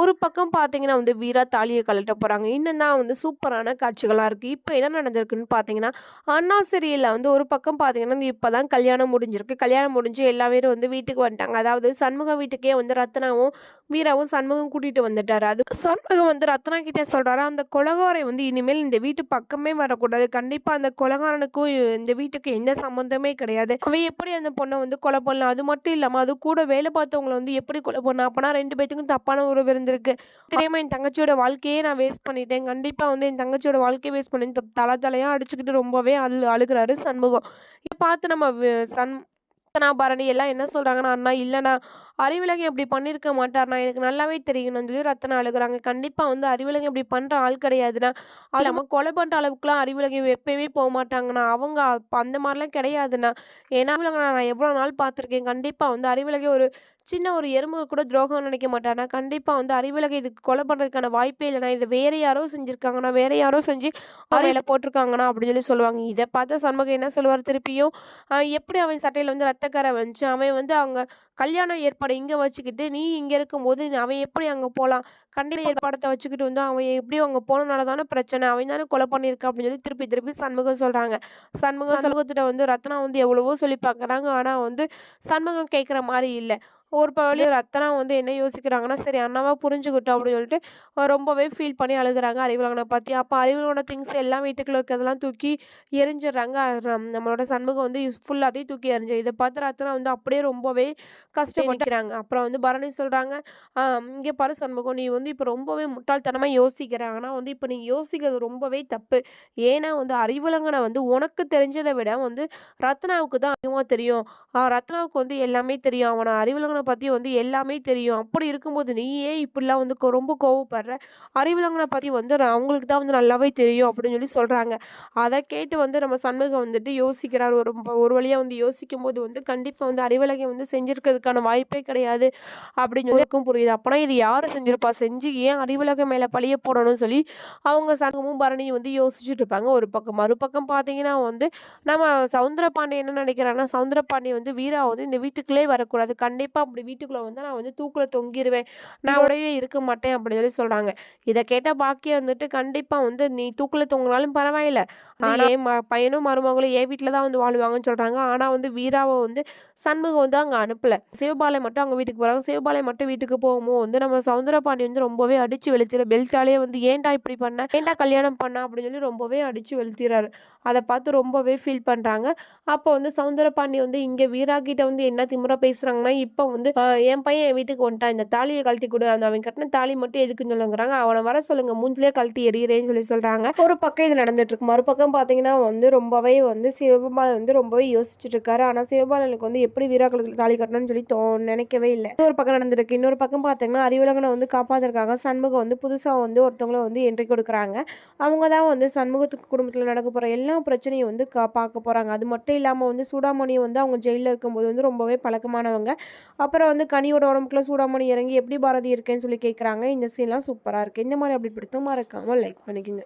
ஒரு பக்கம் பார்த்தீங்கன்னா வந்து வீரா தாலியை கழட்ட போகிறாங்க இன்னும் தான் வந்து சூப்பரான காட்சிகளாக இருக்குது இப்போ என்ன நடந்திருக்குன்னு பார்த்தீங்கன்னா அண்ணாசிரியில் வந்து ஒரு பக்கம் பார்த்தீங்கன்னா இப்போ தான் கல்யாணம் முடிஞ்சிருக்கு. கல்யாணம் முடிஞ்சு எல்லா பேரும் வந்து வீட்டுக்கு வந்துட்டாங்க. அதாவது சண்முகம் வீட்டுக்கே வந்து ரத்னாவும் வீராவும் சண்முகம் கூட்டிகிட்டு வந்துட்டார். அது சண்முகம் வந்து ரத்னா கிட்டே சொல்கிறாரு அந்த கொலகாரை வந்து இனிமேல் இந்த வீட்டு பக்கமே வரக்கூடாது. கண்டிப்பாக அந்த கொலகாரனுக்கும் இந்த வீட்டுக்கு எந்த சம்மந்தமே கிடையாது. அவன் எப்படி அந்த பொண்ணை வந்து கொலை பண்ணலாம்? அது மட்டும் இல்லாமல் அது கூட வேலை பார்த்தவங்களை வந்து எப்படி கொலை பண்ணலாம்? அப்போனா ரெண்டு பேத்துக்கும் தப்பான உறவு இருந்திருக்கு. தெரியாமல் என் தங்கச்சியோட வாழ்க்கையே நான் வேஸ்ட் பண்ணிட்டேன். கண்டிப்பாக வந்து என் தங்கச்சியோட வாழ்க்கையை வேஸ்ட் பண்ணி தலை தலையாக அடிச்சுக்கிட்டு ரொம்பவே அழு அழுகிறாரு சண்முகம். இதை பார்த்து நம்ம சன் பரணி எல்லாம் என்ன சொல்கிறாங்கன்னா அண்ணா இல்லைண்ணா அறிவிலகம் இப்படி பண்ணியிருக்க மாட்டார்ண்ணா. எனக்கு நல்லாவே தெரியணும்னு சொல்லி ரத்தனை அழுகுறாங்க. கண்டிப்பாக வந்து அறிவிலகம் இப்படி பண்ணுற ஆள் கிடையாதுண்ணா. அது இல்லாமல் கொலை பண்ணுற அளவுக்குலாம் அறிவிலகம் எப்பயுமே போக மாட்டாங்கண்ணா. அவங்க அந்த மாதிரிலாம் கிடையாதுண்ணா. ஏன்னா நான் எவ்வளோ நாள் பார்த்துருக்கேன். கண்டிப்பாக வந்து அறிவிலகை ஒரு சின்ன ஒரு எறும்பு கூட துரோகம் நினைக்க மாட்டானா கண்டிப்பாக வந்து அறிவிலகை இதுக்கு கொலை பண்ணுறதுக்கான வாய்ப்பே இல்லைண்ணா. இதை வேறு யாரோ செஞ்சுருக்காங்கண்ணா. வேறு யாரோ செஞ்சு அறையில் போட்டிருக்காங்கண்ணா அப்படின்னு சொல்லி சொல்லுவாங்க. இதை பார்த்து சண்முகம் என்ன சொல்லுவார் திருப்பியும்? எப்படி அவன் சட்டையில் வந்து ரத்தக்கரை வந்துச்சு அவன் வந்து அவங்க கல்யாணம் ஏற்பாடு இங்கே வச்சுக்கிட்டு நீ இங்கே இருக்கும்போது அவன் எப்படி அங்கே போகலாம் கண்டிப்பாக ஏற்பாடத்தை வச்சுக்கிட்டு வந்து அவன் எப்படி அங்கே போனனால தானே பிரச்சனை. அவன் தானே கொலை பண்ணியிருக்கான் அப்படின்னு சொல்லி திருப்பி திருப்பி சண்முகம் சொல்கிறாங்க சண்முகம் சண்முகத்திட்ட வந்து ரத்னா வந்து எவ்வளவோ சொல்லி பார்க்குறாங்க. ஆனால் வந்து சண்முகம் கேட்குற மாதிரி இல்லை. ஒரு வழி ரத்தனா வந்து என்ன யோசிக்கிறாங்கன்னா சரி அண்ணாவா புரிஞ்சுக்கிட்டோம் அப்படின்னு சொல்லிட்டு ரொம்பவே ஃபீல் பண்ணி அழுகுறாங்க அறிவுலகனை பற்றி அப்போ அறிவுலகன திங்ஸ் எல்லாம் வீட்டுக்குள்ள இருக்கிறதெல்லாம் தூக்கி எரிஞ்சிடுறாங்க. நம்மளோட சண்முகம் வந்து ஃபுல்லாத்தையும் தூக்கி எரிஞ்சு இதை பார்த்து ரத்தனா வந்து அப்படியே ரொம்பவே கஷ்டப்பட்டுக்கிறாங்க அப்புறம் வந்து பரணி சொல்கிறாங்க இங்கே பாரு சண்முகம் நீ வந்து இப்போ ரொம்பவே முட்டாள்தனமாக யோசிக்கிற. ஆனால் வந்து இப்போ நீ யோசிக்கிறது ரொம்பவே தப்பு. ஏன்னா வந்து அறிவுலங்கனை வந்து உனக்கு தெரிஞ்சதை விட வந்து ரத்னாவுக்கு தான் அதிகமாக தெரியும். ரத்னாவுக்கு வந்து எல்லாமே தெரியும். அவனை அறிவுலகனை அறிவிலங்கனை பற்றி வந்து எல்லாமே தெரியும். அப்படி இருக்கும்போது நீ ஏன் இப்படிலாம் வந்து ரொம்ப கோவப்படுற? அறிவிலங்கனை பற்றி வந்து அவங்களுக்கு தான் வந்து நல்லாவே தெரியும் அப்படின்னு சொல்லி சொல்கிறாங்க அதை கேட்டு வந்து நம்ம சண்முகம் வந்துட்டு யோசிக்கிறார். ஒரு ஒரு வழியாக வந்து யோசிக்கும் போது வந்து கண்டிப்பாக வந்து அறிவுலகை வந்து செஞ்சுருக்கிறதுக்கான வாய்ப்பே கிடையாது அப்படின்னு சொல்லி புரியுது. அப்போனா இது யார் செஞ்சிருப்பா? செஞ்சு ஏன் அறிவுலகம் மேலே பழிய போடணும்னு சொல்லி அவங்க சங்கமும் பரணியும் வந்து யோசிச்சுட்டு இருப்பாங்க. ஒரு பக்கம் மறுபக்கம் பார்த்தீங்கன்னா வந்து நம்ம சவுந்தரபாண்டி என்ன நினைக்கிறாங்கன்னா சவுந்தரபாண்டி வந்து வீரா வந்து இந்த வீட்டுக்குள்ளே வரக்கூடாது. கண்டிப்பாக அப்படி வீட்டுக்குள்ளே வந்து நான் வந்து தூக்கில் தொங்கிடுவேன் நான் உடையே இருக்க மாட்டேன் அப்படின்னு சொல்லி சொல்கிறாங்க இதை கேட்டால் பாக்கியம் வந்துட்டு கண்டிப்பாக வந்து நீ தூக்கில் தொங்கினாலும் பரவாயில்ல. ஆனால் என் பையனும் மருமகளும் என் வீட்டில் தான் வந்து வாழ்வாங்கன்னு சொல்கிறாங்க ஆனால் வந்து வீராவை வந்து சண்முகம் வந்து அங்கே அனுப்பலை. சிவபாலை மட்டும் அவங்க வீட்டுக்கு போகிறாங்க சிவபாலை மட்டும் வீட்டுக்கு போகும்போது வந்து நம்ம சவுந்தரபாண்டி வந்து ரொம்பவே அடித்து வெளுத்திற பெல்ட்டாலே வந்து ஏன்டா இப்படி பண்ண ஏன்டா கல்யாணம் பண்ண அப்படின்னு சொல்லி ரொம்பவே அடித்து வெளுத்திறாரு. அதை பார்த்து ரொம்பவே ஃபீல் பண்ணுறாங்க அப்போ வந்து சவுந்தரபாண்டி வந்து இங்கே வீரா வந்து என்ன திமுறை பேசுகிறாங்கன்னா இப்போ வந்து என் பையன் என் வீட்டுக்கு வந்துட்டான். இந்த தாலியை கழட்டி கொடு. அந்த அவன் கட்டின தாலி மட்டும் எதுக்குன்னு சொல்லுங்கிறாங்க. அவனை வர சொல்லுங்க. மூஞ்சிலே கழட்டி எறிகிறேன்னு சொல்லி சொல்கிறாங்க ஒரு பக்கம் இது நடந்துட்டு இருக்கு மறுபக்கம் பார்த்தீங்கன்னா வந்து ரொம்பவே வந்து சிவபாலன் வந்து ரொம்பவே யோசிச்சுட்டு இருக்காரு ஆனால் சிவபாலனுக்கு வந்து எப்படி வீராக்களத்தில் தாலி கட்டணும்னு சொல்லி தோ நினைக்கவே இல்லை. ஒரு பக்கம் நடந்திருக்கு. இன்னொரு பக்கம் பார்த்தீங்கன்னா அறிவுலகனை வந்து காப்பாற்றுறதுக்காக சண்முகம் வந்து புதுசாக வந்து ஒருத்தவங்களை வந்து என்ட்ரி கொடுக்குறாங்க. அவங்க தான் வந்து சண்முகத்துக்கு குடும்பத்தில் நடக்க போகிற எல்லா பிரச்சனையும் வந்து கா பார்க்க போகிறாங்க அது மட்டும் இல்லாமல் வந்து சூடாமணியை வந்து அவங்க ஜெயிலில் இருக்கும்போது வந்து ரொம்பவே பழக்கமானவங்க. அப்புறம் வந்து கனியோட உடம்புக்குள்ள சூடாமணி இறங்கி எப்படி பாரதி இருக்கேன்னு சொல்லி கேட்குறாங்க இந்த சீன்லாம் சூப்பராக இருக்குது இந்த மாதிரி அப்படி பிடித்தமாக இருக்காமல் லைக் பண்ணிக்கோங்க.